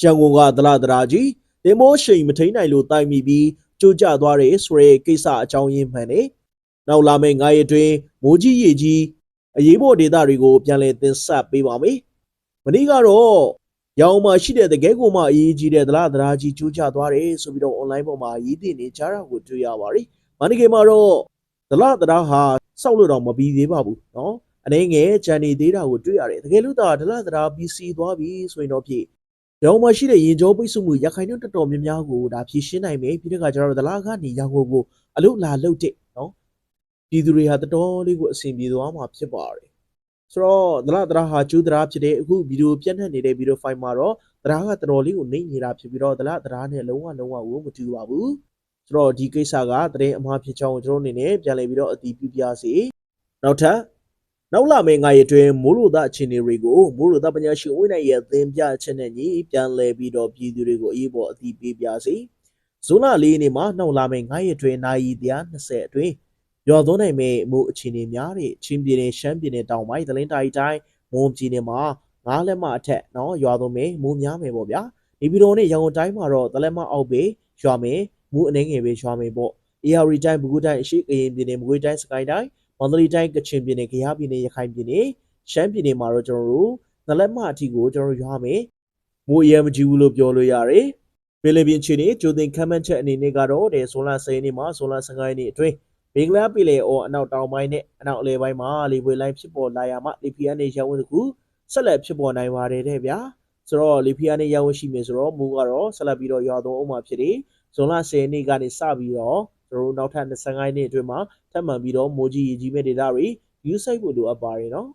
ရန်ကုန်ကဒလဒရာကြီးတင်မိုးရှိန်မထိန်နိုင်လို့တိုင်မိပြီးကြိုးကျသွားတဲ့ဆိုရဲကိစ္စအကြောင်းရင်းမှန်နေနောက်လာမယ့်ငါးရက်တွင်မိုးကြီးရေကြီးအရေးပေါ်ဒေသတွေကိုပြန်လည်တင်ဆက်ပေးပါမယ်မနေ့ကတော့ရောင်မှရှိတဲ့တကယ်ကိုမှအရေးကြီးတဲ့ဒလဒရာကြီးကြိုးကျသွားတယ်ဆိုပြီးတော့ online ပေါ်မှာရေးတင်နေကြတာကိုတွေ့ရပါတယ်မန္တလေးမှာတော့ဒလဒရာဟာစောက်လို့တော့မပြီးသေးပါဘူးเนาะအနေငယ်ဂျန်နေသေးတာကိုတွေ့ရတယ်တကယ်လို့ဒါဒလဒရာပြီးစီးသွားပြီဆိုရင်တော့ဖြင့် ရောင်မရှိတဲ့ရင်ကြောပိတ်ဆို့မှုရခိုင်တို့တော်တော်များများကိုဒါဖြည့်ရှင်းနိုင်မယ်ပြီးတဲ့အခါကျတော့ဒလာကနေရောင်ကိုကိုအလုလာလုတ်တဲ့နော်ပြည်သူတွေဟာတော်တော်လေးကိုအဆင်ပြေသွားမှာဖြစ်ပါတယ်ဆိုတော့ဒလာဒလာဟာကျူးဒလာဖြစ်တဲ့အခုဗီဒီယိုပြန့်နှံ့နေတဲ့ဗီဒီယိုဖိုင်မှာတော့ဒလာကတော်တော်လေးကိုနှိမ့်နေတာဖြစ်ပြီးတော့ဒလာဒလာနဲ့လုံးဝလုံးဝကိုမတူပါဘူးဆိုတော့ဒီကိစ္စကတရင်အမှားဖြစ်ချောင်းကိုကျွန်တော်အနေနဲ့ပြန်လည်ပြီးတော့အတီးပြပြစီနောက်ထပ် နောက်လာမယ့်ငါရအတွင်းမိုးလိုသားအခြေအနေတွေကိုမိုးလိုသားပညာရှင်ဝိနိုင်ရဲ့သင်ပြချက်နဲ့ညီပြန်လည်ပြီးတော့ပြည်သူတွေကိုအရေးပေါ်အသိပေးပြစီဇွန်လ၄ရက်နေ့မှာနောက်လာမယ့်ငါရအတွင်းနိုင်120အတွင်းရွာသွန်းနိုင်မယ့်မိုးအခြေအနေများတဲ့ချင်းပြည်နယ်ရှမ်းပြည်နယ်တောင်ပိုင်းသလင်းတိုင်းတိုင်းမွန်ပြည်နယ်မှာငားလက်မအထက်နော်ရွာသွန်းမယ်မိုးများမယ်ပေါ့ဗျာဒီပြည်တော်နဲ့ရန်ကုန်တိုင်းမှာတော့တလက်မအောက်ပဲရွာမယ်မိုးအနေငယ်ပဲရွာမယ်ပေါ့ AR တိုင်းဘူးကူတိုင်းအရှိကရင်ပြည်နယ်မကွေးတိုင်းစကိုင်းတိုင်း မန္တလေးတိုင်းကချင်ပြည်နယ်ကယားပြည်နယ်ရခိုင်ပြည်နယ်ရှမ်းပြည်နယ်မှာတော့ကျွန်တော်တို့နလက်မအထီကိုကျွန်တော်တို့ရွာမယ်မိုးအရမကြီးဘူးလို့ပြောလို့ရတယ်ပင်လယ်ပြင်အခြေအနေကြိုတင်ခမ်းမှန်းချက်အနေနဲ့ကတော့တဲ့ဇွန်လ10ရက်နေ့မှာဇွန်လ15ရက်နေ့အတွင်းမင်္ဂလာပင်လယ်အော်အနောက်တောင်ပိုင်းနဲ့အနောက်အလယ်ပိုင်းမှာလေပွေလိုင်းဖြစ်ပေါ်လာရမှလေဖီယာနဲ့ရောင်းဝန်းတစ်ခုဆက်လက်ဖြစ်ပေါ်နိုင်ပါတယ်တဲ့ဗျာဆိုတော့လေဖီယာနဲ့ရောင်းဝန်းရှိမယ်ဆိုတော့မိုးကတော့ဆက်လက်ပြီးတော့ရွာသွန်းအောင်မှာဖြစ်တယ်ဇွန်လ10ရက်နေ့ကနေစပြီးတော့ ကျွန်တော်တို့နောက်ထပ်25ရက်နေ့အတွင်းမှာထပ်မံပြီးတော့မိုးကြီးရေကြီးမဲ့ဒေတာတွေယူဆိုင်ဖို့လိုအပ်ပါတယ်နော်